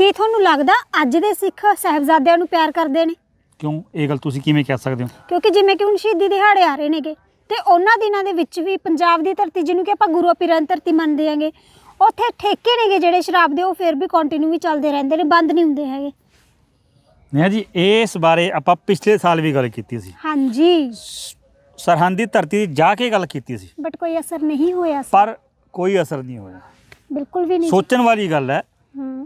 ਕੀ ਤੁਹਾਨੂੰ ਲੱਗਦਾ ਅੱਜ ਦੇ ਸਿੱਖ ਸਾਹਿਬਜ਼ਾਦਿਆਂ ਨੂੰ ਪਿਆਰ ਕਰਦੇ ਨੇ? ਕਿਉਂ? ਇਹ ਗੱਲ ਤੁਸੀਂ ਕਿਵੇਂ ਕਹਿ ਸਕਦੇ ਹੋ? ਕਿਉਂਕਿ ਜਿਵੇਂ ਕਿ ਹੁਣ ਸ਼ਹੀਦੀ ਦਿਹਾੜੇ ਆ ਰਹੇ ਨੇਗੇ ਤੇ ਉਹਨਾਂ ਦਿਨਾਂ ਦੇ ਵਿੱਚ ਵੀ ਪੰਜਾਬ ਦੀ ਧਰਤੀ ਜਿਹਨੂੰ ਕਿ ਆਪਾਂ ਗੁਰੂ ਪੀਰਾਂ ਦੀ ਧਰਤੀ ਮੰਨਦੇ ਆਂਗੇ ਉੱਥੇ ਠੇਕੇ ਨੇਗੇ ਜਿਹੜੇ ਸ਼ਰਾਬ ਦੇ ਉਹ ਫਿਰ ਵੀ ਕੰਟੀਨਿਊ ਵੀ ਚੱਲਦੇ ਰਹਿੰਦੇ ਨੇ ਬੰਦ ਨਹੀਂ ਹੁੰਦੇ ਹੈਗੇ। ਨੇਹਾ ਜੀ ਇਸ ਬਾਰੇ ਆਪਾਂ ਪਿਛਲੇ ਸਾਲ ਵੀ ਗੱਲ ਕੀਤੀ ਸੀ। ਹਾਂਜੀ। ਸਰਹੰਦੀ ਧਰਤੀ ਤੇ ਜਾ ਕੇ ਗੱਲ ਕੀਤੀ ਸੀ। ਬਟ ਕੋਈ ਅਸਰ ਨਹੀਂ ਹੋਇਆ ਸੀ। ਪਰ ਕੋਈ ਅਸਰ ਨਹੀਂ ਹੋਇਆ। ਬਿਲਕੁਲ ਵੀ ਨਹੀਂ। ਸੋਚਣ ਵਾਲੀ ਗੱਲ ਹੈ ਹੂੰ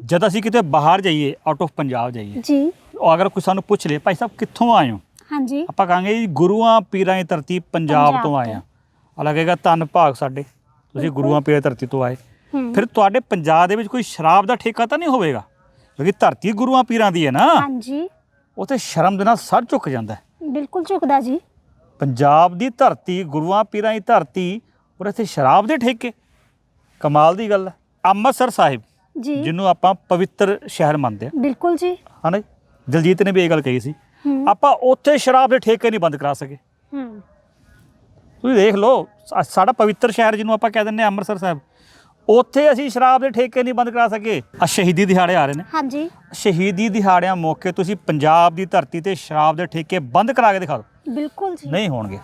ਜਦ ਅਸੀਂ ਕਿਤੇ ਬਾਹਰ ਜਾਈਏ ਆਊਟ ਆਫ ਪੰਜਾਬ ਜਾਈਏ ਜੀ। ਉਹ ਅਗਰ ਕੋਈ ਸਾਨੂੰ ਪੁੱਛ ਲੇ ਭਾਈ ਸਾਹਿਬ ਕਿੱਥੋਂ ਆਏ ਹੋ? ਹਾਂਜੀ। ਆਪਾਂ ਕਹਾਂਗੇ ਜੀ ਗੁਰੂਆਂ ਪੀਰਾਂ ਦੀ ਧਰਤੀ ਪੰਜਾਬ ਤੋਂ ਆਏ ਆ। ਲੱਗੇਗਾ ਧੰਨ ਭਾਗ ਸਾਡੇ ਤੁਸੀਂ ਗੁਰੂਆਂ ਪੀਰਾਂ ਦੀ ਧਰਤੀ ਤੋਂ ਆਏ। ਫਿਰ ਤੁਹਾਡੇ ਪੰਜਾਬ ਦੇ ਵਿੱਚ ਕੋਈ ਸ਼ਰਾਬ ਦਾ ਠੇਕਾ ਤਾਂ ਨਹੀਂ ਹੋਵੇਗਾ? ਕਿਉਂਕਿ ਧਰਤੀ ਗੁਰੂਆਂ ਪੀਰਾਂ ਦੀ ਹੈ ਨਾ। ਹਾਂਜੀ। ਉੱਥੇ ਸ਼ਰਮ ਦੇ ਨਾਲ ਸਰ ਝੁਕ ਜਾਂਦਾ ਬਿਲਕੁਲ ਝੁਕਦਾ ਜੀ। ਪੰਜਾਬ ਦੀ ਧਰਤੀ ਗੁਰੂਆਂ ਪੀਰਾਂ ਦੀ ਧਰਤੀ ਔਰ ਇੱਥੇ ਸ਼ਰਾਬ ਦੇ ਠੇਕੇ। ਕਮਾਲ ਦੀ ਗੱਲ ਹੈ। ਅੰਮ੍ਰਿਤਸਰ ਸਾਹਿਬ। ਜੀ। ਜਿਹਨੂੰ ਆਪਾਂ ਪਵਿੱਤਰ ਸ਼ਹਿਰ ਮੰਨਦੇ ਆ। ਬਿਲਕੁਲ ਜੀ। ਹਨਾ? ਦਲਜੀਤ ਨੇ ਵੀ ਇਹ ਗੱਲ ਕਹੀ ਸੀ। ਆਪਾਂ ਉੱਥੇ ਸ਼ਰਾਬ ਦੇ ਠੇਕੇ ਨਹੀਂ ਬੰਦ ਕਰਾ ਸਕੇ। ਹੂੰ। ਤੁਸੀਂ ਦੇਖ ਲਓ ਸਾਡਾ ਪਵਿੱਤਰ ਸ਼ਹਿਰ ਜਿਹਨੂੰ ਆਪਾਂ ਕਹਿ ਹਾਂ ਅੰਮ੍ਰਿਤਸਰ ਸਾਹਿਬ। ਉੱਥੇ ਅਸੀਂ ਸ਼ਰਾਬ ਦੇ ਠੇਕੇ ਨਹੀਂ ਬੰਦ ਕਰਾ ਸਕੇ। ਆ ਸ਼ਹੀਦੀ ਦਿਹਾੜੇ ਆ ਰਹੇ ਨੇ। ਹਾਂਜੀ। ਸ਼ਹੀਦੀ ਦਿਹਾੜਿਆਂ ਮੌਕੇ ਤੁਸੀਂ ਪੰਜਾਬ ਦੀ ਧਰਤੀ ਤੇ ਸ਼ਰਾਬ ਦੇ ਠੇਕੇ ਬੰਦ ਕਰਾ ਕੇ ਦਿਖਾ ਦਿਓ। ਬਿਲਕੁਲ ਜੀ। ਨਹੀਂ ਹੋਣਗੇ।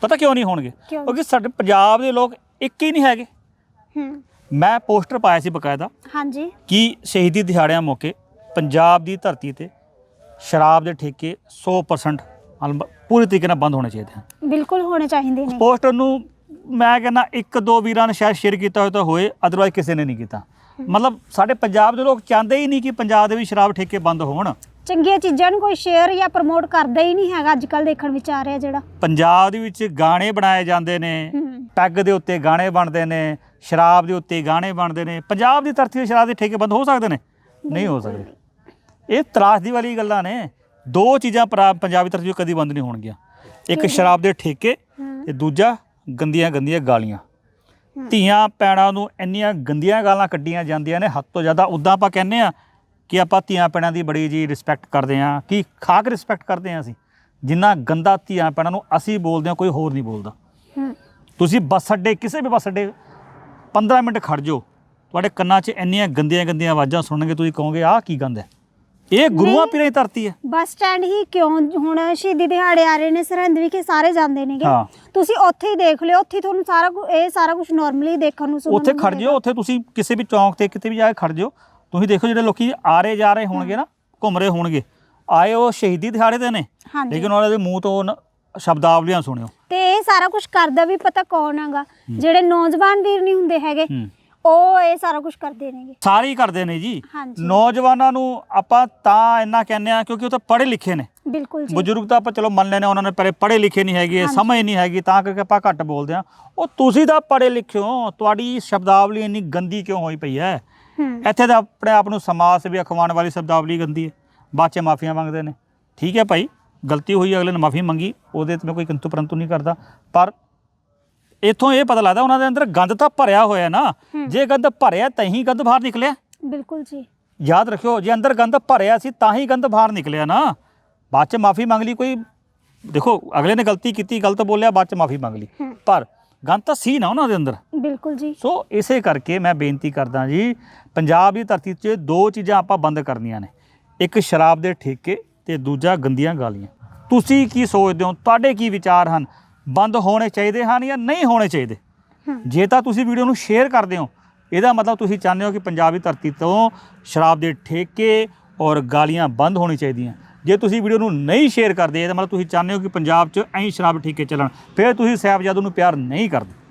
ਪਤਾ ਕਿਉਂ ਨਹੀਂ ਹੋਣਗੇ? ਕਿਉਂ? ਕਿਉਂਕਿ ਸਾਡੇ ਪੰਜਾਬ ਦੇ ਲੋਕ ਇੱਕ ਹੀ ਨਹੀਂ ਹੈਗੇ। ਹੂੰ। ਮੈਂ ਪੋਸਟਰ ਪਾਇਆ ਸੀ ਬਕਾਇਦਾ ਹਾਂਜੀ। ਕਿ ਸ਼ਹੀਦੀ ਦਿਹਾੜਿਆਂ ਮੌਕੇ ਪੰਜਾਬ ਦੀ ਧਰਤੀ ਤੇ ਸ਼ਰਾਬ ਦੇ ਠੇਕੇ 100% ਅਲਮ- ਪੂਰੀ ਤਰੀਕੇ ਨਾਲ ਬੰਦ ਹੋਣੇ ਚਾਹੀਦੇ ਹਨ। ਬਿਲਕੁਲ ਹੋਣੇ ਚਾਹੀਦੇ ਨੇ। ਪੋਸਟਰ ਨੂੰ ਮੈਂ ਕਹਿੰਦਾ ਇੱਕ ਦੋ ਵੀਰਾਂ ਨੇ ਸ਼ਾਇਦ ਸ਼ੇਅਰ ਕੀਤਾ ਹੋਇਆ ਤਾਂ ਹੋਏ ਅਦਰਵਾਈਜ਼ ਕਿਸੇ ਨੇ ਨਹੀਂ ਕੀਤਾ। ਮਤਲਬ ਸਾਡੇ ਪੰਜਾਬ ਦੇ ਲੋਕ ਚਾਹੁੰਦੇ ਹੀ ਨਹੀਂ ਕਿ ਪੰਜਾਬ ਦੇ ਵੀ ਸ਼ਰਾਬ ਠੇਕੇ ਬੰਦ ਹੋਣ। ਚੰਗੀਆਂ ਚੀਜ਼ਾਂ ਨੂੰ ਕੋਈ ਸ਼ੇਅਰ ਜਾਂ ਪ੍ਰਮੋਟ ਕਰਦਾ ਹੀ ਨਹੀਂ ਹੈਗਾ ਅੱਜ ਕੱਲ ਦੇਖਣ ਵਿੱਚ ਆ ਰਿਹਾ ਜਿਹੜਾ। ਪੰਜਾਬ ਦੇ ਵਿੱਚ ਗਾਣੇ ਬਣਾਏ ਜਾਂਦੇ ਨੇ ਪੈਗ ਦੇ ਉੱਤੇ ਗਾਣੇ ਬਣਦੇ ਨੇ ਸ਼ਰਾਬ ਦੇ ਉੱਤੇ ਗਾਣੇ ਬਣਦੇ ਨੇ ਪੰਜਾਬ ਦੀ ਧਰਤੀ ਤੇ ਸ਼ਰਾਬ ਦੇ ਠੇਕੇ ਬੰਦ ਹੋ ਸਕਦੇ ਨੇ? ਨਹੀਂ ਹੋ ਸਕਦੇ। ਇਹ ਤਰਾਸਦੀ ਵਾਲੀ ਗੱਲਾਂ ਨੇ। ਦੋ ਚੀਜ਼ਾਂ ਪੰਜਾਬ ਧਰਤੀ 'ਤੇ ਕਦੀ ਬੰਦ ਨਹੀਂ ਹੋਣਗੀਆਂ। ਇੱਕ ਸ਼ਰਾਬ ਦੇ ਠੇਕੇ ਤੇ ਦੂਜਾ ਗੰਦੀਆਂ ਗੰਦੀਆਂ ਗਾਲੀਆਂ। ਧੀਆਂ ਪੈਣਾਂ ਨੂੰ ਇੰਨੀਆਂ ਗੰਦੀਆਂ ਗਾਲਾਂ ਕੱਢੀਆਂ ਜਾਂਦੀਆਂ ਨੇ ਹੱਦ ਤੋਂ ਜ਼ਿਆਦਾ ਉਦਾਂ ਆਪਾਂ ਕਹਿੰਦੇ ਆ ਕਿ ਆਪਾਂ ਧੀਆਂ ਪੈਣਾਂ ਦੀ ਬੜੀ ਜੀ ਰਿਸਪੈਕਟ ਕਰਦੇ ਆ ਕੀ ਖਾਕ ਰਿਸਪੈਕਟ ਕਰਦੇ ਆ ਅਸੀਂ? ਜਿੰਨਾ ਗੰਦਾ ਧੀਆਂ ਪੈਣਾਂ ਨੂੰ ਅਸੀਂ ਬੋਲਦੇ ਆ ਕੋਈ ਹੋਰ ਨਹੀਂ ਬੋਲਦਾ। ਤੁਸੀਂ ਬੱਸ ਅੱਡੇ ਕਿਸੇ ਵੀ ਬੱਸ ਅੱਡੇ 15 ਮਿੰਟ ਖੜ ਜਾਓ। ਤੁਹਾਡੇ ਕੰਨਾਂ 'ਚ ਇੰਨੀਆਂ ਗੰਦੀਆਂ ਗੰਦੀਆਂ ਆਵਾਜ਼ਾਂ ਸੁਣਨਗੇ ਤੁਸੀਂ ਕਹੋਗੇ ਆਹ ਕੀ ਗੰਦ ਹੈ? ਇਹ ਗੁਰੂਆਂ। ਪੀਰਾਂ ਦੀ ਧਰਤੀ ਹੈ। ਬੱਸ ਸਟੈਂਡ ਹੀ ਕਿਉਂ? ਹੁਣ ਸ਼ਹੀਦੀ ਦਿਹਾੜੇ ਆ ਰਹੇ ਨੇ ਸਰਹੰਦ ਵਿਖੇ ਸਾਰੇ ਜਾਂਦੇ ਨੇਗੇ। ਹਾਂ। ਤੁਸੀਂ ਉੱਥੇ ਹੀ ਦੇਖ ਲਿਓ ਉੱਥੇ ਹੀ ਤੁਹਾਨੂੰ ਸਾਰਾ ਕੁ- ਇਹ ਸਾਰਾ ਕੁਝ ਨਾਰਮਲੀ ਦੇਖਣ ਨੂੰ ਸੁਣਨ ਉੱਥੇ ਨੂੰ ਖੜ ਮਿਲੇਗਾ। ਜਿਓ ਉੱਥੇ ਤੁਸੀਂ ਕਿਸੇ ਵੀ ਚੌਂਕ ਤੇ ਕਿਤੇ ਵੀ ਜਾ ਕੇ ਖੜ ਜਿਓ। ਤੁਸੀਂ ਦੇਖੋ ਜਿਹੜੇ ਲੋਕੀ ਆ ਰਹੇ ਜਾ ਰਹੇ ਹੋਣਗੇ ਨਾ ਘੁੰਮ ਰਹੇ ਹੋਣਗੇ। ਆਏ ਉਹ ਸ਼ਹੀਦੀ ਦਿਹਾੜੇ ਤੇ ਨੇ। ਹਾਂਜੀ। ਲੇਕਿਨ ਉਹਨਾਂ ਦੇ ਮੂੰਹ ਤੋਂ ਨ- ਸ਼ਬਦਾਵਲੀਆਂ ਸੁਣਿਓ। ਤੇ ਇਹ ਸਾਰਾ ਕੁਝ ਕਰਦਾ ਵੀ ਪਤਾ ਕੌਣ ਹੈਗਾ। ਜਿਹੜੇ ਨੌਜਵਾਨ ਵੀਰ ਨਹੀਂ ਹੁੰਦੇ ਹੈਗੇ ਹੂੰ। ਉਹ ਇਹ ਸਾਰਾ ਕੁਝ ਕਰਦੇ ਨੇਗੇ। ਸਾਰੇ ਹੀ ਕਰਦੇ ਨੇ ਜੀ। ਹਾਂਜੀ। ਨੌਜਵਾਨਾਂ ਨੂੰ ਆਪਾਂ ਤਾਂ ਇੰਨਾ ਕਹਿੰਦੇ ਆ ਕਿਉਂਕਿ ਉਹ ਤਾਂ ਪੜ੍ਹੇ ਲਿਖੇ ਨੇ। ਬਿਲਕੁਲ ਜੀ। ਬਜ਼ੁਰਗ ਤਾਂ ਆਪਾਂ ਚਲੋ ਮੰਨ ਲੈਨੇ ਉਹਨਾਂ ਨੇ ਪਰੇ ਪੜ੍ਹੇ ਲਿਖੇ ਨਹੀਂ ਹੈਗੇ ਹਾਂਜੀ। ਸਮਝ ਨਹੀਂ ਹੈਗੀ ਤਾਂ ਕਰਕੇ ਆਪਾਂ ਘੱਟ ਬੋਲਦੇ ਆ ਉਹ ਤੁਸੀਂ ਤਾਂ ਪੜ੍ਹੇ ਲਿਖੇ ਹੋ ਤੁਹਾਡੀ ਸ਼ਬਦਾਵਲੀ ਇੰਨੀ ਗੰਦੀ ਕਿਉਂ ਹੋਈ ਪਈ ਹੈ? ਹੂੰ। ਇੱਥੇ ਤਾਂ ਆਪਣੇ ਆਪ ਨੂੰ ਸਮਾਜ ਸੇਵੀ ਅਖਵਾਉਣ ਵਾਲੀ ਸ਼ਬਦਾਵਲੀ ਗੰਦੀ ਹੈ। ਬਾਅਦ 'ਚ ਮਾਫੀਆਂ ਮੰਗਦੇ ਨੇ। ਠੀਕ ਹੈ ਭਾਈ। ਗਲਤੀ ਹੋਈ ਅਗਲੇ ਨੇ ਮਾਫੀ ਮੰਗੀ ਉਹਦੇ ਤੇ ਮੈਂ ਕੋਈ ਕਿੰਤੂ ਪਰੰਤੂ ਨਹੀਂ ਕਰਦਾ। ਪਰ ਇਥੋਂ ਇਹ ਪਤਾ ਲੱਗਦਾ ਉਹਨਾਂ ਦੇ ਅੰਦਰ ਗੰਦ ਤਾਂ ਭਰਿਆ ਹੋਇਆ ਨਾ। ਜੇ ਗੰਦ ਭਰਿਆ ਤਾਂ ਹੀ ਗੰਦ ਬਾਹਰ ਨਿਕਲਿਆ। ਬਿਲਕੁਲ ਜੀ। ਯਾਦ ਰੱਖਿਓ ਜੇ ਅੰਦਰ ਗੰਦ ਭਰਿਆ ਸੀ ਤਾਂ ਹੀ ਗੰਦ ਬਾਹਰ ਨਿਕਲਿਆ ਨਾ। ਬਾਅਦ ਚ ਮਾਫੀ ਮੰਗ ਲਈ ਕੋਈ। ਦੇਖੋ ਅਗਲੇ ਨੇ ਗਲਤੀ ਕੀਤੀ ਗਲਤ ਬੋਲਿਆ ਬਾਅਦ ਚ ਮਾਫੀ ਮੰਗ ਲਈ। ਪਰ ਗੰਦ ਤਾਂ ਸੀ ਨਾ ਉਹਨਾਂ ਦੇ ਅੰਦਰ। ਬਿਲਕੁਲ ਜੀ। ਸੋ ਇਸੇ ਕਰਕੇ ਮੈਂ ਬੇਨਤੀ ਕਰਦਾ ਜੀ ਪੰਜਾਬ ਦੀ ਧਰਤੀ 'ਚ ਦੋ ਚੀਜ਼ਾਂ ਆਪਾਂ ਬੰਦ ਕਰਨੀਆਂ ਨੇ। ਇੱਕ ਸ਼ਰਾਬ ਦੇ ਠੇਕੇ ਤੇ ਦੂਜਾ ਗੰਦੀਆਂ ਗਾਲੀਆਂ। ਤੁਸੀਂ ਕੀ ਸੋਚਦੇ ਹੋ? ਤੁਹਾਡੇ ਕੀ ਵਿਚਾਰ ਹਨ? ਬੰਦ ਹੋਣੇ ਚਾਹੀਦੇ ਹਨ ਜਾਂ ਨਹੀਂ ਹੋਣੇ ਚਾਹੀਦੇ? ਜੇ ਤਾਂ ਤੁਸੀਂ ਵੀਡੀਓ ਨੂੰ ਸ਼ੇਅਰ ਕਰਦੇ ਹੋ ਇਹਦਾ ਮਤਲਬ ਤੁਸੀਂ ਚਾਹੁੰਦੇ ਹੋ ਕਿ ਪੰਜਾਬ ਧਰਤੀ ਤੋਂ ਸ਼ਰਾਬ ਦੇ ਠੇਕੇ ਔਰ ਗਾਲੀਆਂ ਬੰਦ ਹੋਣੀ ਚਾਹੀਦੀਆਂ। ਜੇ ਤੁਸੀਂ ਵੀਡੀਓ ਨੂੰ ਨਹੀਂ ਸ਼ੇਅਰ ਕਰਦੇ ਇਹਦਾ ਮਤਲਬ ਤੁਸੀਂ ਚਾਹੁੰਦੇ ਹੋ ਕਿ ਪੰਜਾਬ 'ਚ ਐਂ ਸ਼ਰਾਬ ਠੇਕੇ ਚੱਲਣ। ਫਿਰ ਤੁਸੀਂ ਸਾਹਿਬਜ਼ਾਦੇ ਨੂੰ ਪਿਆਰ ਨਹੀਂ ਕਰਦੇ।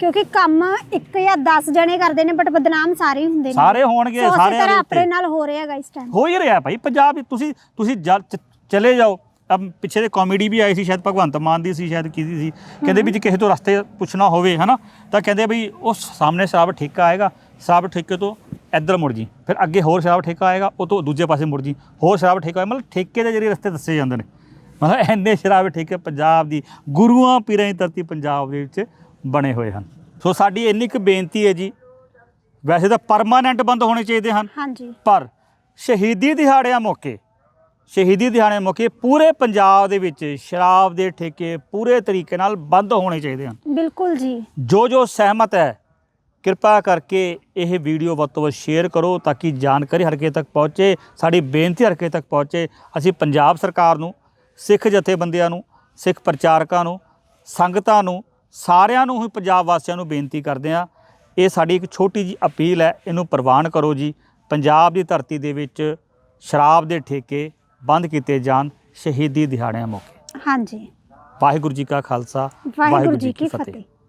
ਕਿਉਂਕਿ ਕੰਮ ਇੱਕ ਜਾਂ 10 ਜਣੇ ਕਰਦੇ ਨੇ ਬਟ ਬਦਨਾਮ ਸਾਰੇ ਹੀ ਹੁੰਦੇ ਨੇ। ਸਾਰੇ ਹੋਣਗੇ ਸੋ ਉਸੇ ਸਾਰਿਆਂ ਦੇ ਤਰ੍ਹਾਂ ਆਪਣੇ ਨਾਲ ਹੋ ਰਿਹਾ ਹੈਗਾ ਇਸ ਟਾਈਮ ਹੋ ਹੀ ਰਿਹਾ ਭਾਈ ਪੰਜਾਬ ਵਿੱਚ ਤੁਸੀਂ ਤੁਸੀਂ ਚਲੇ ਜਾਓ। ਅਬ ਪਿੱਛੇ ਦੇ ਕਾਮੇਡੀ ਵੀ ਆਈ ਸੀ ਸ਼ਾਇਦ ਭਗਵੰਤ ਮਾਨ ਦੀ ਸੀ ਸ਼ਾਇਦ ਕਿਹਦੀ ਸੀ। ਕਹਿੰਦੇ ਵੀ ਜੇ ਕਿਸੇ ਤੋਂ ਰਸਤੇ ਪੁੱਛਣਾ ਹੋਵੇ ਹਨਾ ਤਾਂ ਕਹਿੰਦੇ ਵੀ ਉਹ ਸਾਹਮਣੇ ਸ਼ਰਾਬ ਠੇਕਾ ਆਏਗਾ। ਸ਼ਰਾਬ ਠੇਕੇ ਤੋਂ ਇੱਧਰ ਮੁੜ ਜੀ ਫਿਰ ਅੱਗੇ ਹੋਰ ਸ਼ਰਾਬ ਠੇਕਾ ਆਏਗਾ ਉਹ ਤੋਂ ਦੂਜੇ ਪਾਸੇ ਮੁੜ ਜੀ। ਹੋਰ ਸ਼ਰਾਬ ਠੇਕਾ ਮਤਲਬ ਠੇਕੇ ਦੇ ਜਿਹੜੇ ਰਸਤੇ ਦੱਸੇ ਜਾਂਦੇ ਨੇ। ਮਤਲਬ ਐਨੇ ਸ਼ਰਾਬ ਠੇਕੇ ਪੰਜਾਬ ਦੀ ਗੁਰੂਆਂ ਪੀਰਾਂ ਦੀ ਧਰਤੀ ਪੰਜਾਬ ਦੇ ਵਿੱਚ ਬਣੇ ਹੋਏ ਹਨ। ਸੋ ਸਾਡੀ ਇੰਨੀ ਕੁ ਬੇਨਤੀ ਹੈ ਜੀ। ਵੈਸੇ ਤਾਂ ਪਰਮਾਨੈਂਟ ਬੰਦ ਹੋਣੇ ਚਾਹੀਦੇ ਹਨ। ਹਾਂਜੀ। ਪਰ ਸ਼ਹੀਦੀ ਦਿਹਾੜਿਆਂ ਮੌਕੇ ਸ਼ਹੀਦੀ ਦਿਹਾੜਿਆਂ ਮੌਕੇ ਪੂਰੇ ਪੰਜਾਬ ਦੇ ਵਿੱਚ ਸ਼ਰਾਬ ਦੇ ਠੇਕੇ ਪੂਰੇ ਤਰੀਕੇ ਨਾਲ ਬੰਦ ਹੋਣੇ ਚਾਹੀਦੇ ਹਨ। ਬਿਲਕੁਲ ਜੀ। ਜੋ ਜੋ ਸਹਿਮਤ ਹੈ ਕਿਰਪਾ ਕਰਕੇ ਇਹ ਵੀਡੀਓ ਵੱਧ ਤੋਂ ਵੱਧ ਸ਼ੇਅਰ ਕਰੋ ਤਾਂ ਕਿ ਜਾਣਕਾਰੀ ਹਰ ਕਿਸੇ ਤੱਕ ਪਹੁੰਚੇ ਸਾਡੀ ਬੇਨਤੀ ਹਰ ਕਿਸੇ ਤੱਕ ਪਹੁੰਚੇ। ਅਸੀਂ ਪੰਜਾਬ ਸਰਕਾਰ ਨੂੰ ਸਿੱਖ ਜਥੇਬੰਦੀਆਂ ਨੂੰ ਸਿੱਖ ਪ੍ਰਚਾਰਕਾਂ ਨੂੰ ਸੰਗਤਾਂ ਨੂੰ ਸਾਰਿਆਂ ਨੂੰ ਹੀ ਪੰਜਾਬ ਵਾਸੀਆਂ ਨੂੰ ਬੇਨਤੀ ਕਰਦੇ ਹਾਂ ਇਹ ਸਾਡੀ ਇੱਕ ਛੋਟੀ ਜੀ ਅਪੀਲ ਹੈ ਇਹਨੂੰ ਪ੍ਰਵਾਨ ਕਰੋ ਜੀ। ਪੰਜਾਬ ਦੀ ਧਰਤੀ ਦੇ ਵਿੱਚ ਸ਼ਰਾਬ ਦੇ ਠੇਕੇ ਬੰਦ ਕੀਤੇ ਜਾਣ ਸ਼ਹੀਦੀ ਦਿਹਾੜਿਆਂ ਮੌਕੇ। ਹਾਂਜੀ। ਵਾਹਿਗੁਰੂ ਜੀ ਕਾ ਖਾਲਸਾ ਵਾਹਿਗੁਰੂ ਜੀ ਕੀ ਫਤਿਹ।